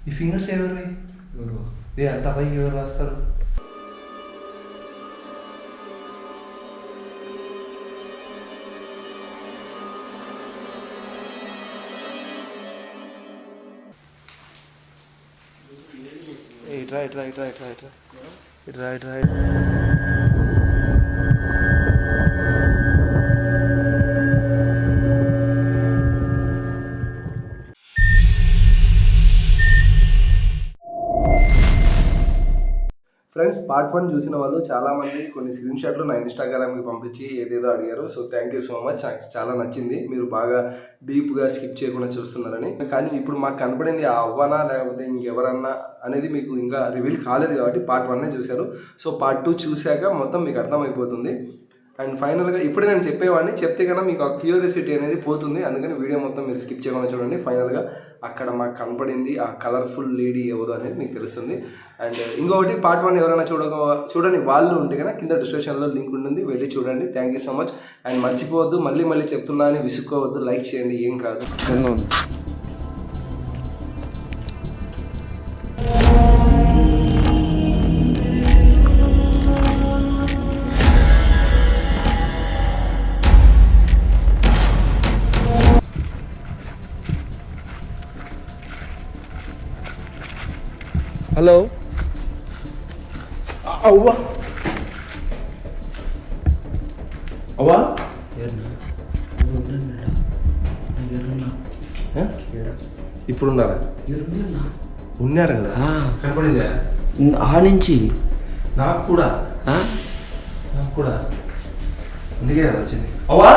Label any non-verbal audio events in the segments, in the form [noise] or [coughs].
ఈ ఫింగర్స్ ఎవరివి ఏ అంత పైకి ఎవరు రాస్తారు ఇట్రా ఇట్రా ఇట్రా ఇట్రా ఇట్రా ఇట్రా ఇట్రా పార్ట్ వన్ చూసిన వాళ్ళు చాలా మంది కొన్ని స్క్రీన్ షాట్లు నా ఇన్స్టాగ్రామ్కి పంపించి ఏదేదో అడిగారు. So thank you so much చాలా నచ్చింది. మీరు బాగా డీప్గా స్కిప్ చేయకుండా చూస్తున్నారని. కానీ ఇప్పుడు మాకు కనపడింది ఆ అవ్వనా లేకపోతే ఇంకెవరన్నా అనేది మీకు ఇంకా రివీల్ కాలేదు కాబట్టి పార్ట్ వన్నే చూశారు. సో పార్ట్ టూ చూశాక మొత్తం మీకు అర్థమైపోతుంది. అండ్ ఫైనల్గా ఇప్పుడే నేను చెప్పేవాడిని చెప్తే కన్నా మీకు ఆ క్యూరియాసిటీ అనేది పోతుంది. అందుకని వీడియో మొత్తం మీరు స్కిప్ చేయకుండా చూడండి. ఫైనల్గా అక్కడ మాకు కనపడింది ఆ కలర్ఫుల్ లేడీ ఎవరు అనేది మీకు తెలుస్తుంది. అండ్ ఇంకొకటి పార్ట్ వన్ ఎవరైనా చూడక చూడని వాళ్ళు ఉంటే కనుక కింద డిస్క్రిప్షన్లో లింక్ ఉంటుంది. వెళ్ళి చూడండి. Thank you so much. And మర్చిపోవద్దు. మళ్ళీ మళ్ళీ చెప్తున్నా అని విసుక్కోవద్దు. లైక్ చేయండి. ఏం కాదు. హలో. అవ్వా. అవ్వా. ఇప్పుడు ఉన్నారా ఉన్నారు కదా. కనపడిందా? ఆ నుంచి. నాకు కూడా? నాకు కూడా. అందుకే కదా వచ్చింది. అవ్వా.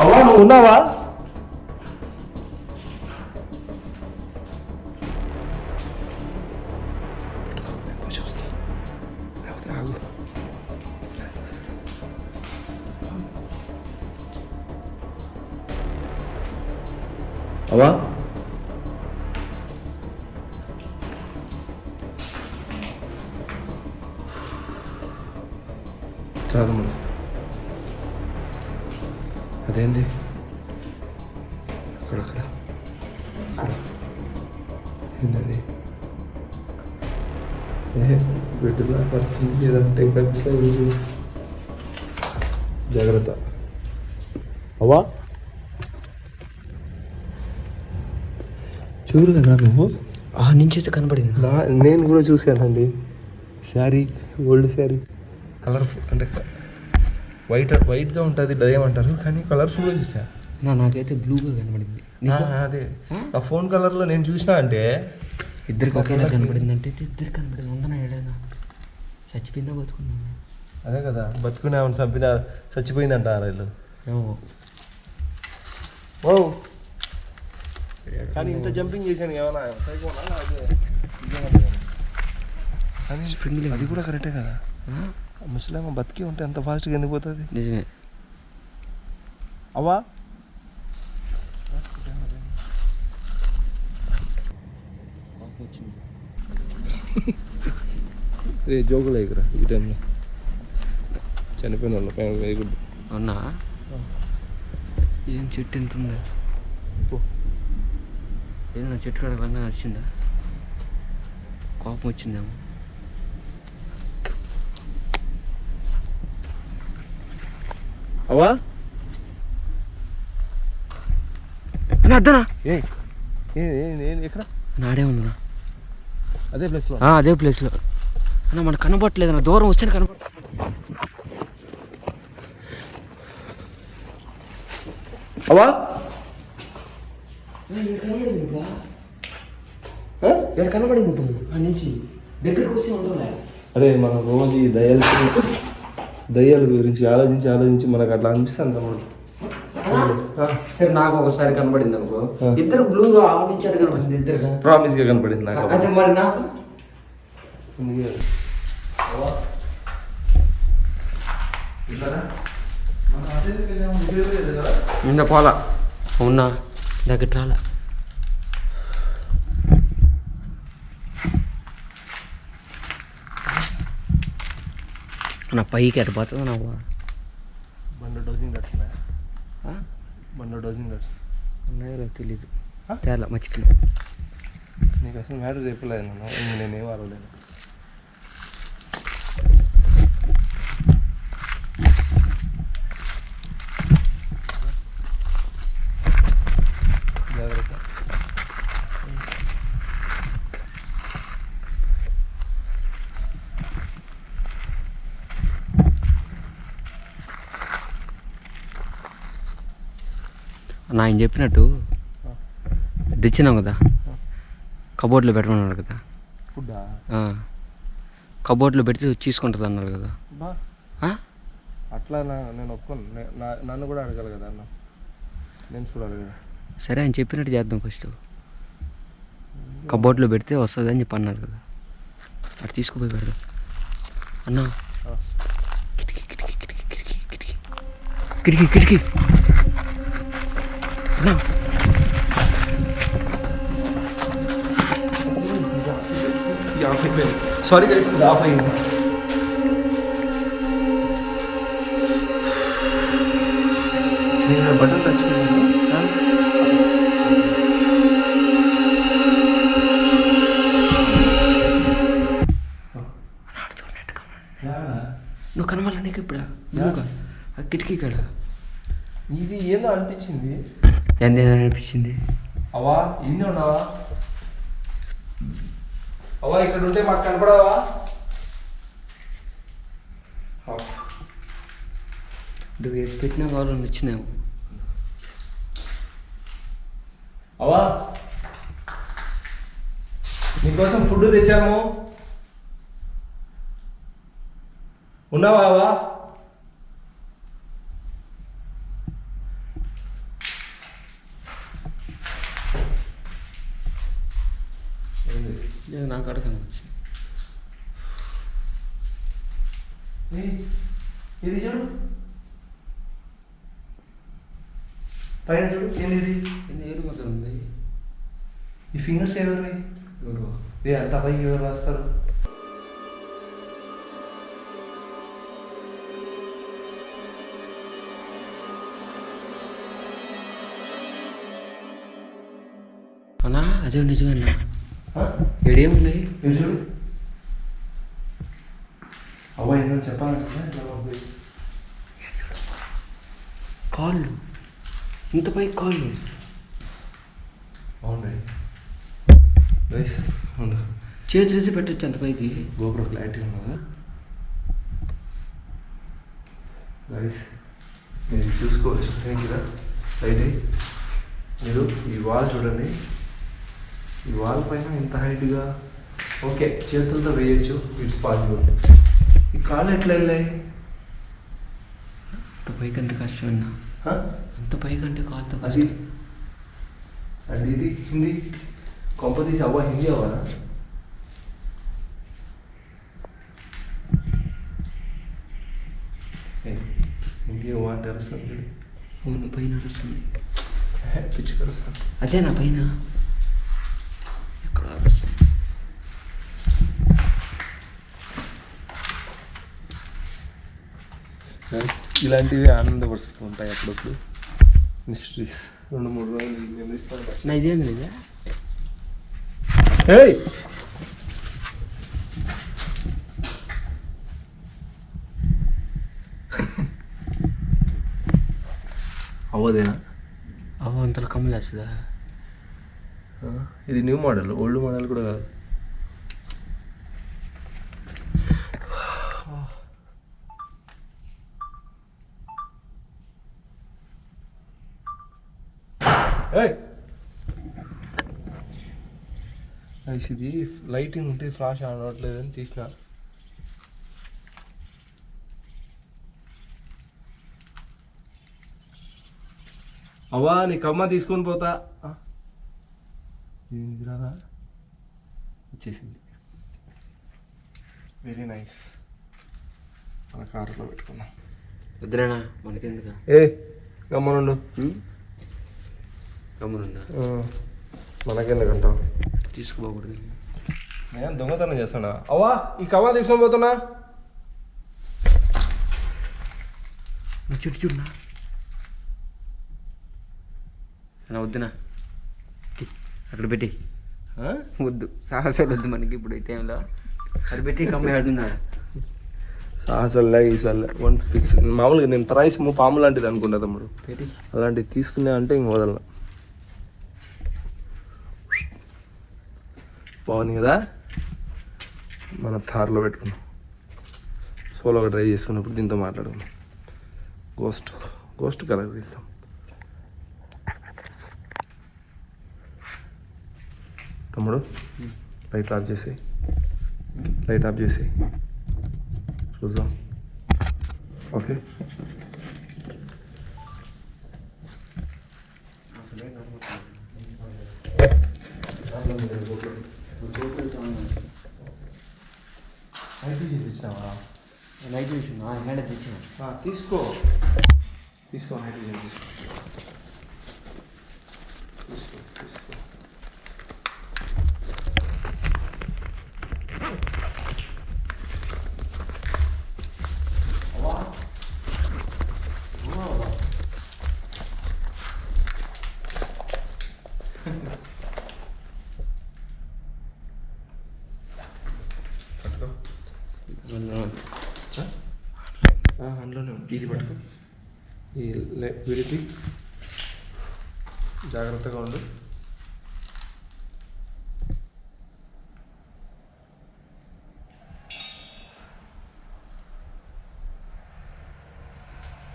అవ్వా నువ్వు ఉన్నావా? అదేంది? అక్కడక్కడ ఏంటది ఏ బిడ్డలా పరిస్థితి ఏదంటే ఖర్చు జాగ్రత్త. అవ్వా? కదా నువ్వు. ఆ నుంచి అయితే కనపడింది. నా నేను కూడా చూశానండి. శారీ ఓల్డ్ శారీ. కలర్ఫుల్ అంటే వైట్ వైట్గా ఉంటుంది అంటారు కానీ కలర్ఫుల్గా చూసా. నా నాకైతే బ్లూగా కనపడింది ఆ, అదే. ఆ? ఫోన్ కలర్లో నేను చూసినా అంటే ఇద్దరికి ఒకేలా కనపడింది అంటే ఇద్దరు కనపడింది అందరం ఏడైనా. చచ్చిపోయిందా బతుకుందా? అదే కదా. బతుకునే ఆమెను చంపిన చచ్చిపోయిందంట ఆ రైలు ఓ. కానీ ఇంత జంపింగ్ చేశాను? కానీ Spring అది. కూడా కరెక్టే కదా? ముసలేమో బతికి ఉంటే ఎంత ఫాస్ట్గా ఎందుకు పోతుంది? నిజమే. అవ్వా. [laughs] రే జోకులు ఎగురా ఈ టైంలో చనిపోయిన వాళ్ళ పైన వేయకూడదు. అవునా? ఏం చెట్టు ఎంత ఉందా? పో. ఏదైనా చెట్టు కాడ రంగా నడిచిందా? కోపం వచ్చిందేమో. అవ్వా? అన్నా అద్దనా ఏ ఏ ఏ ఎక్కడ? నాడే ఉందనా అదే ప్లేస్లో ఆ, అదే ప్లేస్లో అన్న మనకు కనపడట్లేదు అన్న దూరం వస్తే కనపడ అవ్వా? కనపడింది ఇప్పుడు నుంచి దగ్గరికి వస్తే ఉండలే అరే మనం రోజు ఈ దయ్యాల గురించి ఆలోచించి ఆలోచించి మనకు అట్లా అనిపిస్తుంది అన్నమాట సరే నాకు ఒకసారి కనపడింది అనుకో. ఇద్దరు బ్లూ ఆవించాడు కనపడింది ఇద్దరుగా ప్రామిస్గా కనపడింది నాకు అదే మరి నాకు. ఇట్లానా? మనం అదే నా పైకి ఎటు పోతుంది నా బండ డోసింగ్ బండ డోసింగ్ ఉన్నాయో తెలీదు. తేలా మర్చిపోయినా. నీకు అసలు మ్యాటర్ చెప్పలేదు ఇంక నేనేం అరవలేదు జాగ్రత్త నా ఆయన చెప్పినట్టు తెచ్చినాం కదా. కబోర్డ్లో పెట్టమన్నారు కదా. కబోర్డ్లో పెడితే తీసుకుంటుంది అన్నారు కదా? అట్లా నేను ఒప్పుకోను. నన్ను కూడా అడగాలి కదా అన్న. నేను చూడాలి కదా. సరే ఆయన చెప్పినట్టు చేద్దాం ఫస్ట్. కబోర్డ్లో పెడితే వస్తుంది అని చెప్పి అన్నారు కదా. అటు తీసుకుపోయి పెడదాం. అన్నా. కిటికీ కిటికీ కిటికీ కిటికీ కిటికీ కిటికీ కిటికీ. అన్నా ఇది ఆఫ్ అయిపోయింది సారీ గైస్ ఇది ఎంత అనిపించింది అవా ఇన్ని ఉన్నావా అవా ఇక్కడ ఉంటే మాకు కనపడవా నువ్వు ఏది పెట్టినా కావాలని వచ్చినావు అవా నీకోసం ఫుడ్ తెచ్చాము ఉన్నావా అవా లేదు నాకు అడగ కనిపించింది ఇది- ఇది చూడు పైన చూడు ఏంది ఇది ఏంది ఏరు మాత్రం ఉంది ఈ ఫింగర్స్ ఎవరివి? ఎవరు? అంత పైకి ఎవరు రాస్తారు? అన్నా అదే నిజమేనా? ఏడేముంది చూడు? అవ్వ ఏందో చెప్పాలి కదా, ఇట్లా ఉంది. కాళ్ళు. ఇంత పై కాళ్ళు అవును గైస్ ఉందా? చేతులు వేసి పెట్టచ్చు అంత పైకి. గోపురం క్లారిటీ ఉన్నదా? గైస్ మీరు చూసుకోవచ్చు. థ్యాంక్ యూ అయితే మీరు ఈ వాల్ చూడండి. ఈ వాల్ పైన ఇంత హైట్గా ఓకే చేతులతో వేయచ్చు. ఇట్స్ పాసిబుల్ ఈ కాళ్ళు ఎట్లా వెళ్ళాయి అంత పైకి అంటే కష్టం అన్నా? అంత పైకి అంటే కాళ్ళతో అది కష్టం. అండ్ ఇది హిందీ? అవ్వ హిందీ అవ్వనా ఏ, హిందీ. అవును పైన అరుస్తుంది హే, పిచ్చి కరుస్తుంది అదే నా పైన ఎక్కడ ఇలాంటివి ఆనందపరుస్తూ ఉంటాయి అప్పుడప్పుడు. మిస్టరీస్ రెండు మూడు రోజులు నా ఇదేంది ఇదే ఏయ్ అవ్వదేనా అవ్వ అంతలో కమ్మలేస్తుందా ఇది న్యూ మోడల్ ఓల్డ్ మోడల్ కూడా కాదు గైస్, ఇది లైటింగ్ ఉంటే ఫ్లాష్ ఆన్ అవ్వట్లేదని తీసిన అవ్వా నీకు అమ్మ తీసుకొని పోతా. రాదా వచ్చేసింది. వెరీ నైస్ మన కారులో పెట్టుకున్నాం. వద్దులేనా మనకెందుక? ఏ గమ్మనుండు. గమ్మునుందా మనకెందుకంటావు? తీసుకోకూడదు నేను దొంగతనం చేస్తానా అవ్వా ఈ కవ్వ తీసుకొని పోతున్నా. చుట్టు చూడనా? వద్దునా? అక్కడ పెట్టి. ఆ? వద్దు. సాహసాలు వద్దు మనకి ఇప్పుడు ఈ టైంలో. అక్కడ పెట్టి కమ్మి ఆడుతున్నారు సాహసల్లే ఈసారి వన్స్ ఫిక్స్ మామూలుగా నేను ప్రైస్ పాము లాంటిది అనుకుంటా తమ్ముడు. అలాంటివి తీసుకునే అంటే ఇంక వదలను. బాగుంది కదా? మన థార్లో పెట్టుకున్నాం సోలోగా ట్రై చేసుకున్నప్పుడు దీంతో మాట్లాడుకున్నాం గోస్ట్ గోస్ట్ కలర్ తీస్తాం. తమ్ముడు లైట్ ఆఫ్ చేసి లైట్ ఆఫ్ చేసి చూద్దాం. ఓకే? నైట్ చూసి మేడం తెచ్చిన. తీసుకో. తీసుకో నైట్ తీసుకో విడిపి జాగ్రత్తగా ఉండు.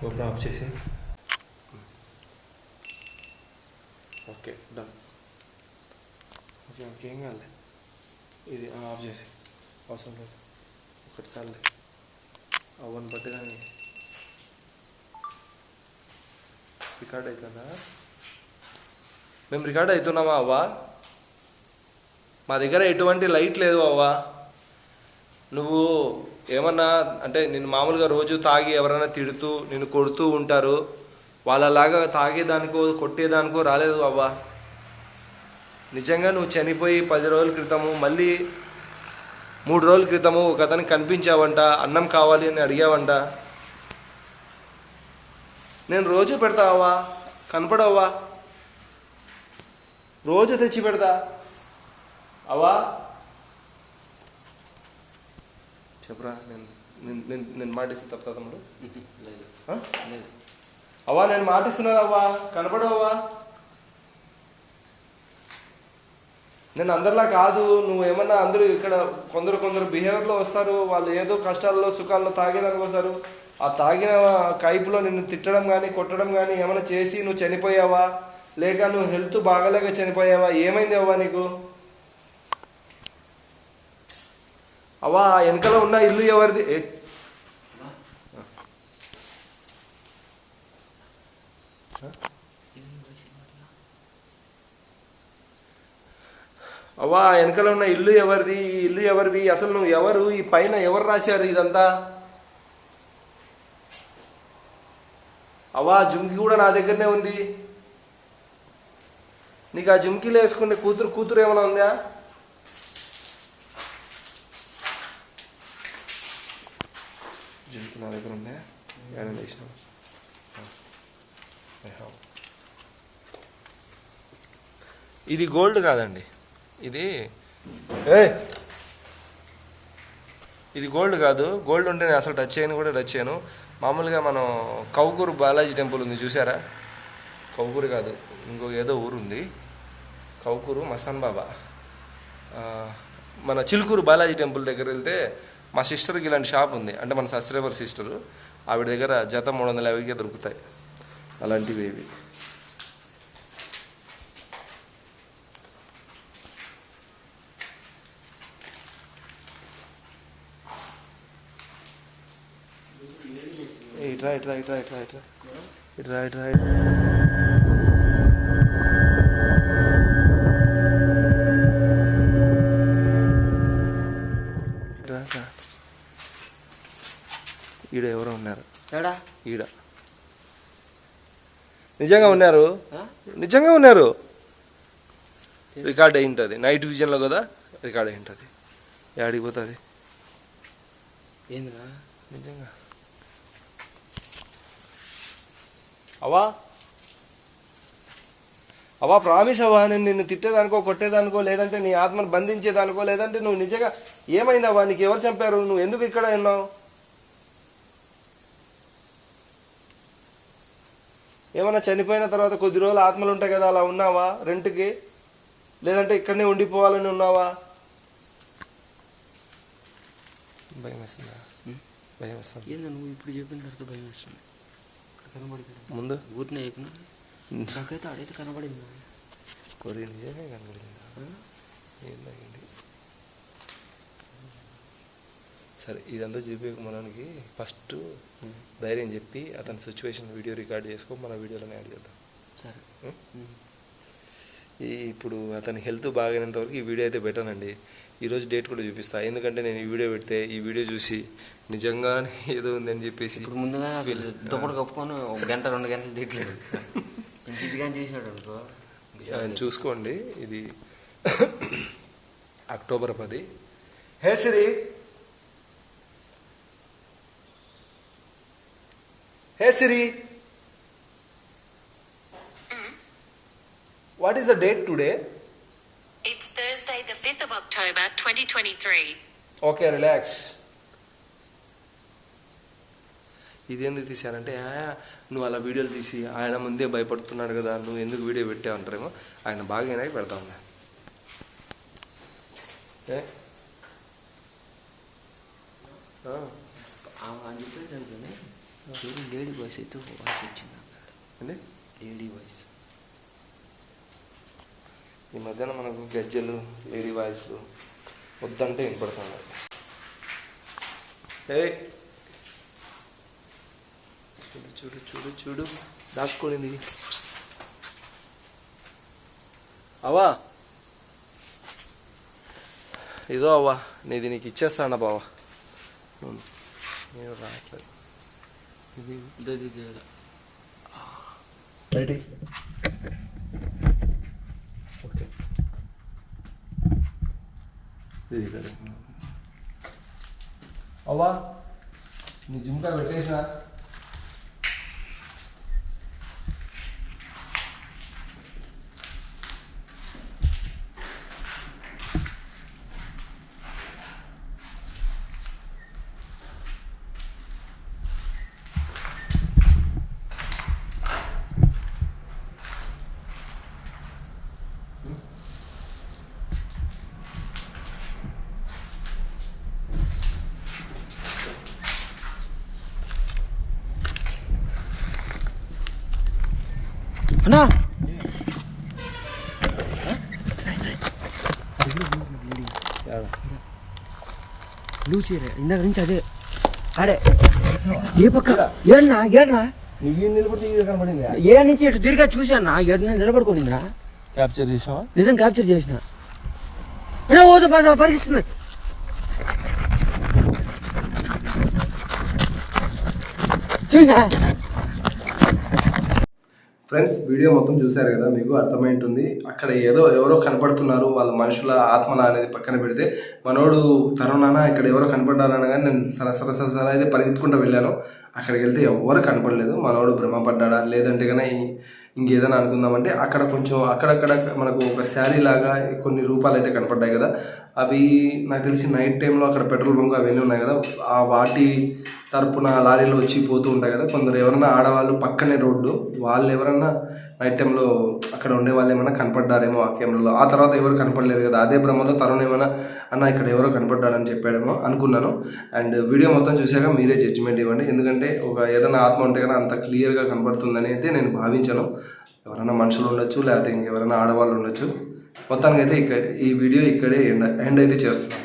గోపురం ఆఫ్ చేసి. ఓకే డన్ ఓకే ఓకే ఏం కాదు ఇది ఆఫ్ చేసి. అవసరం లేదు. ఒకటి సార్లే. అవన్నీ బట్టి కానీ రికార్డ్ అవుతుందా మేము రికార్డ్ అవుతున్నామా అవ్వా? మా దగ్గర ఎటువంటి లైట్ లేదు అవ్వా. నువ్వు ఏమన్నా అంటే నేను మామూలుగా రోజు తాగి ఎవరైనా తిడుతూ నిన్ను కొడుతూ ఉంటారు వాళ్ళలాగా తాగేదానికో కొట్టేదానికో రాలేదు అవ్వా. నిజంగా నువ్వు చనిపోయి పది రోజుల క్రితము మళ్ళీ మూడు రోజుల క్రితము ఒక అతనికి కనిపించావంట అన్నం కావాలి అని అడిగావంట. నేను రోజు పెడతావా? కనపడవా? రోజు తెచ్చి పెడతా. అవా? చెప్పరా నేను నేను- మాటిస్తా తప్ప తమ్ముడు. అవా నేను మాటిస్తున్నా అవ్వా కనపడవా? నేను అందరిలా కాదు. నువ్వు ఏమన్నా అందరూ ఇక్కడ కొందరు కొందరు బిహేవియర్లో వస్తారు. వాళ్ళు ఏదో కష్టాల్లో సుఖాల్లో తాగేదానికి వస్తారు. ఆ తాగిన కైపులో నిన్ను తిట్టడం కానీ కొట్టడం కానీ ఏమైనా చేసి నువ్వు చనిపోయావా? లేక నువ్వు హెల్త్ బాగలేక చనిపోయావా? ఏమైంది అవ్వా నీకు? అవ్వా వెనకలో ఉన్న ఇల్లు ఎవరిది? అవ్వా వెనకలో ఉన్న ఇల్లు ఎవరిది? ఈ ఇల్లు ఎవరిది అసలు నువ్వు ఎవరు? ఈ పైన ఎవరు రాశారు ఇదంతా? అవా జుమ్కి కూడా నా దగ్గరనే ఉంది. నీకు ఆ జుంకీలో వేసుకునే కూతురు కూతురు ఏమైనా ఉందా? జుంకి నా దగ్గర ఉందా? ఏమైనా వేసినావు ఇది గోల్డ్ కాదండి. ఇది ఏ ఇది గోల్డ్ కాదు. గోల్డ్ ఉంటే నేను అసలు టచ్ చేయను కూడా టచ్ చేయను. మామూలుగా మనం కౌకూరు బాలాజీ టెంపుల్ ఉంది చూసారా కౌకూరు కాదు ఇంకో ఏదో ఊరుంది. కౌకూరు మస్తాన్ బాబా. మన చిలుకూరు బాలాజీ టెంపుల్ దగ్గర వెళ్తే మా సిస్టర్కి ఇలాంటి షాప్ ఉంది. అంటే మన సబ్స్క్రైబర్ సిస్టరు. ఆవిడ దగ్గర జత మూడు వందల యాభైకే దొరుకుతాయి. అలాంటివి ఇవి ఏ, ఇట్రా ఇట్రా ఇట్రా ఇట్రా ఇట్రా ఇట్రా ఇట్రా. ఈడ ఎవరో ఉన్నారు. ఎడా ఈడ. నిజంగా ఉన్నారు? నిజంగా ఉన్నారు? రికార్డ్ అయి ఉంటుంది నైట్ విజన్లో కదా రికార్డ్ అయి ఉంటుంది యాడికి పోతుంది? ఏందిరా? నిజంగా. అవా? అవా ప్రామిస్ అవ్వా నేను నిన్ను తిట్టేదానికో కొట్టేదానికో లేదంటే నీ ఆత్మను బంధించేదానికో లేదంటే నువ్వు నిజంగా ఏమైందవ్వా నీకు ఎవరు చంపారు? నువ్వు ఎందుకు ఇక్కడ ఉన్నావు? ఏమన్నా చనిపోయిన తర్వాత కొద్ది రోజులు ఆత్మలు ఉంటాయి కదా అలా ఉన్నావా రెంట్కి? లేదంటే ఇక్కడనే ఉండిపోవాలని ఉన్నావా? భయం వేస్తుందా? భయం వేస్తుంది? నువ్వు ఇప్పుడు చెప్పిన తర్వాత భయం వేస్తుంది. ముందు? ఊరినే చెప్పిన [laughs] నాకైతే ఆడైతే కనబడింది. కొద్ది నిజమే కనబడిందా? ఏం తగ్గింది సరే ఇదంతా చూపించక మనకి ఫస్ట్ ధైర్యం చెప్పి అతని సిచ్యువేషన్ వీడియో రికార్డ్ చేసుకో మన వీడియోలోనే యాడ్ చేద్దాం. సరే. ఈ ఇప్పుడు అతని హెల్త్ బాగానేంత వరకు ఈ వీడియో అయితే పెట్టానండి ఈరోజు డేట్ కూడా చూపిస్తా. ఎందుకంటే నేను ఈ వీడియో పెడితే ఈ వీడియో చూసి నిజంగానే [laughs] ఏదో ఉందని చెప్పేసి ఇప్పుడు ముందుగా దుప్పటి కప్పుకొని ఒక గంట రెండు గంటలు తిట్టలేదు ఇంక ఇది కానీ చేసినాడు అనుకో. చూసుకోండి. ఇది [coughs] అక్టోబర్ పది. Hey Siri. Hey Siri. What is the date today It's Thursday, the 5th of October, 2023. Okay relax ఇది ఎందుకు తీశారంటే "ఆ, నువ్వు అలా వీడియోలు తీసి ఆయన ముందే భయపడుతున్నాడు కదా నువ్వు ఎందుకు వీడియో పెట్టావు అంటారేమో ఆయన బాగా అయినాక పెడతా ఉన్నా లేడీ వాయిస్ అయితే వాయిస్ వచ్చింది? లేడీ వాయిస్ ఈ మధ్యన మనకు గజ్జలు లేడీ వాయిస్లు వద్దంటే వినపడుతున్నాయి ఏ చూడు చూడు చూడు చూడు. దాచుకోడింది అవా ఇదో అవ్వా నీది నీకు ఇచ్చేస్తాను బావా. నేను రావట్లేదు. ఇది ఇది రెడీ ఓకే ఇది ఇక్కడ అవ్వా నీ జుంకా పెట్టేసిన అన్నా. లూసీ ఇందాక నుంచి అదే. ఆడే. ఏ పక్క. ఏడనా ఏడనా ఏ నుంచి ఇటు తిరిగా చూశాను ఏడన నిలబడుకోనిందిరా. క్యాప్చర్ చేసావా? నిజం క్యాప్చర్ చేసిన. అన్నా ఓదు పద పరిగిస్తుంది చూసా ఫ్రెండ్స్ వీడియో మొత్తం చూశారు కదా మీకు అర్థమై ఉంటుంది అక్కడ ఏదో ఎవరో కనపడుతున్నారు వాళ్ళ మనుషుల ఆత్మన అనేది పక్కన పెడితే మనోడు తరుణాన ఇక్కడ ఎవరో కనపడ్డారని కానీ నేను సరసర సర అయితే పరిగెత్తుకుంటూ వెళ్ళాను. అక్కడికి వెళ్తే ఎవరు కనపడలేదు మనోడు భ్రమపడ్డా లేదంటే కానీ ఇంకేదైనా అనుకుందామంటే అక్కడ కొంచెం అక్కడక్కడ మనకు ఒక శారీ లాగా కొన్ని రూపాలు అయితే కనపడ్డాయి కదా. అవి నాకు తెలిసి నైట్ టైంలో అక్కడ పెట్రోల్ బంక్ అవన్నీ ఉన్నాయి కదా. ఆ వాటి తరపున లారీలు వచ్చి పోతూ ఉంటాయి కదా. కొందరు ఎవరైనా ఆడవాళ్ళు పక్కనే రోడ్డు వాళ్ళు ఎవరన్నా నైట్ టైంలో అక్కడ ఉండే వాళ్ళు ఏమైనా కనపడ్డారేమో ఆ కెమెరాలో ఆ తర్వాత ఎవరు కనపడలేదు కదా అదే భ్రమలో తరుణ్ ఏమైనా అన్న ఇక్కడ ఎవరో కనపడ్డారని చెప్పాడేమో అనుకున్నాను. అండ్ వీడియో మొత్తం చూశాక మీరే జడ్జిమెంట్ ఇవ్వండి. ఎందుకంటే ఒక ఏదైనా ఆత్మ ఉంటే కదా అంత క్లియర్గా కనపడుతుందని అయితే నేను భావించాను. ఎవరైనా మనుషులు ఉండొచ్చు లేకపోతే ఇంకెవరైనా ఆడవాళ్ళు ఉండొచ్చు. మొత్తానికి అయితే ఇక్కడ ఈ వీడియో ఇక్కడే ఎండ్ ఎండ్ అయితే చేస్తున్నాను.